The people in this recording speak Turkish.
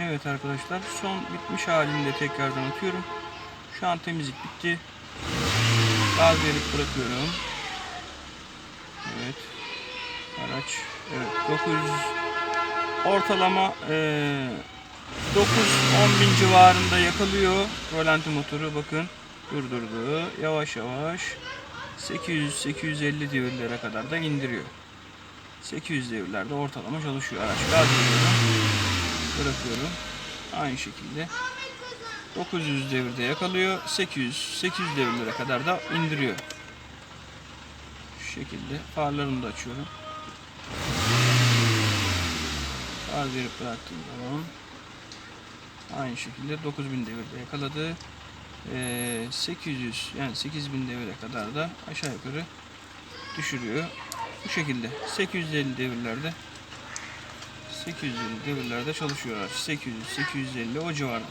Evet arkadaşlar son bitmiş halinde tekrardan atıyorum. Şu an temizlik bitti. Gaz verip bırakıyorum. Evet. Araç. Evet 900 ortalama eee 9-10 bin civarında yakalıyor rolanti motoru bakın durdurdu yavaş yavaş 800-850 devirlere kadar da indiriyor 800 devirlerde ortalama çalışıyor araç gaz veriyorum bırakıyorum aynı şekilde 900 devirde yakalıyor 800 800 devirlere kadar da indiriyor şu şekilde farlarını da açıyorum far verip bıraktığım zaman Aynı şekilde 9000 devirde yakaladı. Ee, 800 yani 8000 devire kadar da aşağı yukarı düşürüyor. Bu şekilde 850 devirlerde 850 devirlerde çalışıyor araç. 800 850 o civarda.